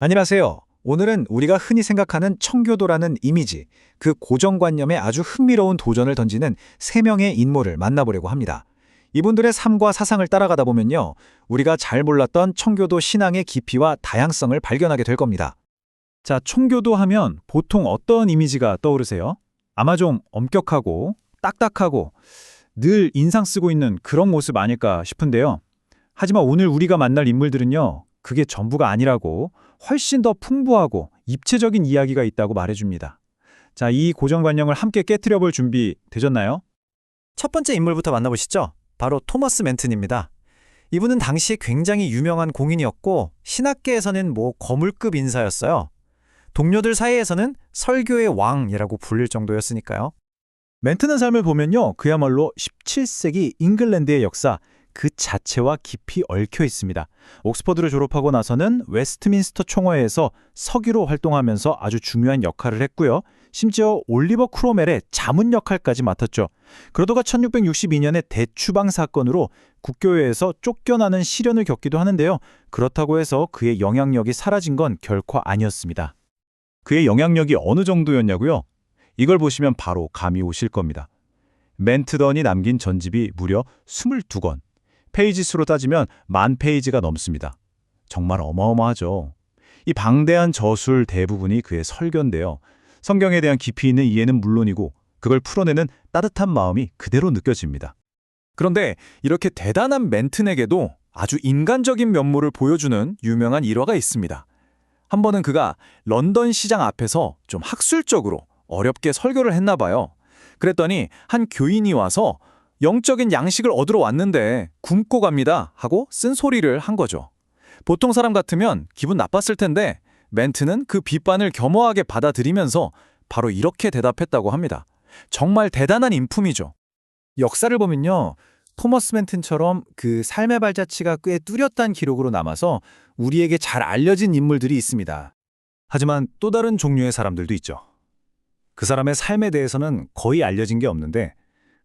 안녕하세요. 오늘은 우리가 흔히 생각하는 청교도라는 이미지, 그 고정관념에 아주 흥미로운 도전을 던지는 세 명의 인물을 만나보려고 합니다. 이분들의 삶과 사상을 따라가다 보면요, 우리가 잘 몰랐던 청교도 신앙의 깊이와 다양성을 발견하게 될 겁니다. 자, 청교도 하면 보통 어떤 이미지가 떠오르세요? 아마 좀 엄격하고 딱딱하고 늘 인상 쓰고 있는 그런 모습 아닐까 싶은데요. 하지만 오늘 우리가 만날 인물들은요, 그게 전부가 아니라고 훨씬 더 풍부하고 입체적인 이야기가 있다고 말해줍니다. 자, 이 고정관념을 함께 깨뜨려 볼 준비 되셨나요? 첫 번째 인물부터 만나보시죠. 바로 토머스 맨튼입니다. 이분은 당시 굉장히 유명한 공인이었고 신학계에서는 뭐 거물급 인사였어요. 동료들 사이에서는 설교의 왕이라고 불릴 정도였으니까요. 멘트는 삶을 보면요, 그야말로 17세기 잉글랜드의 역사 그 자체와 깊이 얽혀 있습니다. 옥스퍼드를 졸업하고 나서는 웨스트민스터 총회에서 서기로 활동하면서 아주 중요한 역할을 했고요. 심지어 올리버 크로멜의 자문 역할까지 맡았죠. 그러다가 1662년에 대추방 사건으로 국교회에서 쫓겨나는 시련을 겪기도 하는데요. 그렇다고 해서 그의 영향력이 사라진 건 결코 아니었습니다. 그의 영향력이 어느 정도였냐고요? 이걸 보시면 바로 감이 오실 겁니다. 멘트던이 남긴 전집이 무려 22권. 페이지 수로 따지면 만 페이지가 넘습니다. 정말 어마어마하죠. 이 방대한 저술 대부분이 그의 설교인데요. 성경에 대한 깊이 있는 이해는 물론이고 그걸 풀어내는 따뜻한 마음이 그대로 느껴집니다. 그런데 이렇게 대단한 멘튼에게도 아주 인간적인 면모를 보여주는 유명한 일화가 있습니다. 한 번은 그가 런던 시장 앞에서 좀 학술적으로 어렵게 설교를 했나 봐요. 그랬더니 한 교인이 와서 영적인 양식을 얻으러 왔는데 굶고 갑니다 하고 쓴소리를 한 거죠. 보통 사람 같으면 기분 나빴을 텐데 멘트는 그 비판을 겸허하게 받아들이면서 바로 이렇게 대답했다고 합니다. 정말 대단한 인품이죠. 역사를 보면요. 토머스 맨튼처럼 그 삶의 발자취가 꽤 뚜렷한 기록으로 남아서 우리에게 잘 알려진 인물들이 있습니다. 하지만 또 다른 종류의 사람들도 있죠. 그 사람의 삶에 대해서는 거의 알려진 게 없는데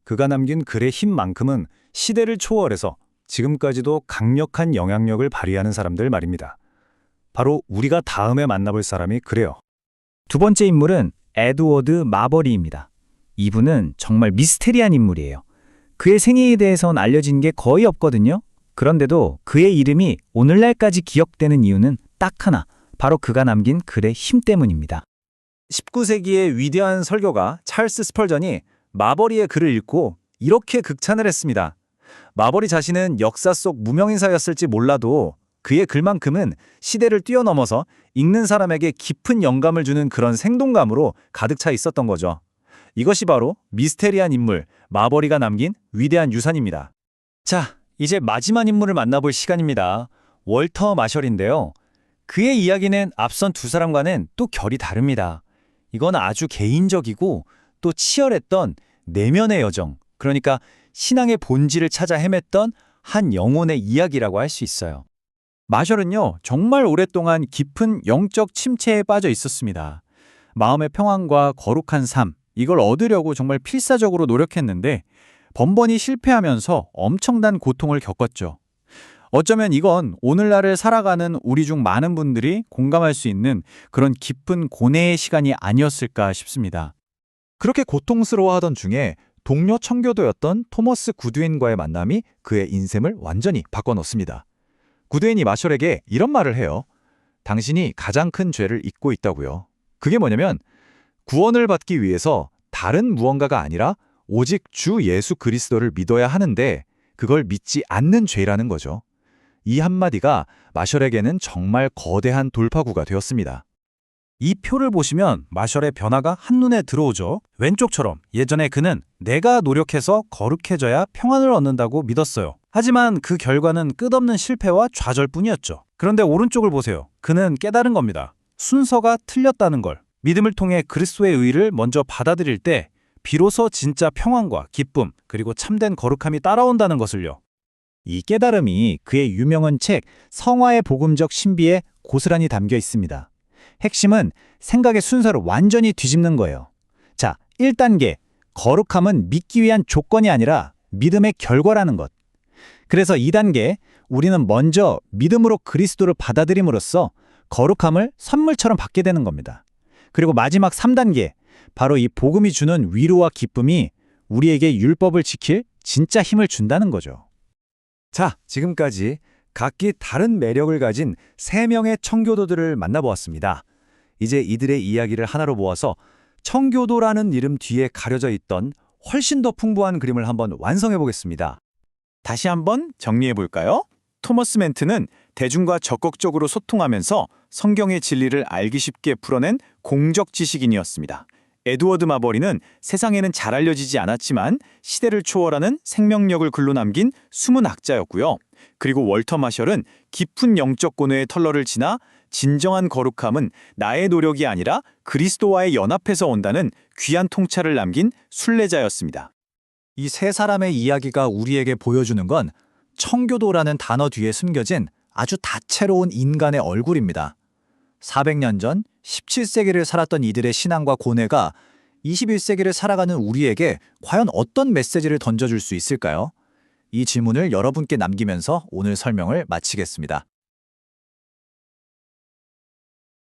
그가 남긴 글의 힘만큼은 시대를 초월해서 지금까지도 강력한 영향력을 발휘하는 사람들 말입니다. 바로 우리가 다음에 만나볼 사람이 그래요. 두 번째 인물은 에드워드 마버리입니다. 이분은 정말 미스테리한 인물이에요. 그의 생애에 대해선 알려진 게 거의 없거든요. 그런데도 그의 이름이 오늘날까지 기억되는 이유는 딱 하나, 바로 그가 남긴 글의 힘 때문입니다. 19세기의 위대한 설교가 찰스 스펄전이 마버리의 글을 읽고 이렇게 극찬을 했습니다. 마버리 자신은 역사 속 무명인사였을지 몰라도 그의 글만큼은 시대를 뛰어넘어서 읽는 사람에게 깊은 영감을 주는 그런 생동감으로 가득 차 있었던 거죠. 이것이 바로 미스테리한 인물 마버리가 남긴 위대한 유산입니다. 자, 이제 마지막 인물을 만나볼 시간입니다. 월터 마셜인데요. 그의 이야기는 앞선 두 사람과는 또 결이 다릅니다. 이건 아주 개인적이고 또 치열했던 내면의 여정, 그러니까 신앙의 본질을 찾아 헤맸던 한 영혼의 이야기라고 할 수 있어요. 마셜은요, 정말 오랫동안 깊은 영적 침체에 빠져 있었습니다. 마음의 평안과 거룩한 삶, 이걸 얻으려고 정말 필사적으로 노력했는데 번번이 실패하면서 엄청난 고통을 겪었죠. 어쩌면 이건 오늘날을 살아가는 우리 중 많은 분들이 공감할 수 있는 그런 깊은 고뇌의 시간이 아니었을까 싶습니다. 그렇게 고통스러워하던 중에 동료 청교도였던 토머스 구드윈과의 만남이 그의 인생을 완전히 바꿔놓습니다. 구드윈이 마셜에게 이런 말을 해요. 당신이 가장 큰 죄를 잊고 있다고요. 그게 뭐냐면 구원을 받기 위해서 다른 무언가가 아니라 오직 주 예수 그리스도를 믿어야 하는데 그걸 믿지 않는 죄라는 거죠. 이 한마디가 마셜에게는 정말 거대한 돌파구가 되었습니다. 이 표를 보시면 마셜의 변화가 한눈에 들어오죠. 왼쪽처럼 예전에 그는 내가 노력해서 거룩해져야 평안을 얻는다고 믿었어요. 하지만 그 결과는 끝없는 실패와 좌절뿐이었죠. 그런데 오른쪽을 보세요. 그는 깨달은 겁니다. 순서가 틀렸다는 걸. 믿음을 통해 그리스도의 의를 먼저 받아들일 때 비로소 진짜 평안과 기쁨 그리고 참된 거룩함이 따라온다는 것을요. 이 깨달음이 그의 유명한 책 성화의 복음적 신비에 고스란히 담겨 있습니다. 핵심은 생각의 순서를 완전히 뒤집는 거예요. 자, 1단계. 거룩함은 믿기 위한 조건이 아니라 믿음의 결과라는 것. 그래서 2단계. 우리는 먼저 믿음으로 그리스도를 받아들임으로써 거룩함을 선물처럼 받게 되는 겁니다. 그리고 마지막 3단계, 바로 이 복음이 주는 위로와 기쁨이 우리에게 율법을 지킬 진짜 힘을 준다는 거죠. 자, 지금까지 각기 다른 매력을 가진 세명의 청교도들을 만나보았습니다. 이제 이들의 이야기를 하나로 모아서 청교도라는 이름 뒤에 가려져 있던 훨씬 더 풍부한 그림을 한번 완성해 보겠습니다. 다시 한번 정리해 볼까요? 토머스 멘트는 대중과 적극적으로 소통하면서 성경의 진리를 알기 쉽게 풀어낸 공적 지식인이었습니다. 에드워드 마버리는 세상에는 잘 알려지지 않았지만 시대를 초월하는 생명력을 글로 남긴 숨은 학자였고요. 그리고 월터 마셜은 깊은 영적 고뇌의 털러를 지나 진정한 거룩함은 나의 노력이 아니라 그리스도와의 연합에서 온다는 귀한 통찰을 남긴 순례자였습니다. 이 세 사람의 이야기가 우리에게 보여주는 건 청교도라는 단어 뒤에 숨겨진 아주 다채로운 인간의 얼굴입니다. 400년 전 17세기를 살았던 이들의 신앙과 고뇌가 21세기를 살아가는 우리에게 과연 어떤 메시지를 던져줄 수 있을까요? 이 질문을 여러분께 남기면서 오늘 설명을 마치겠습니다.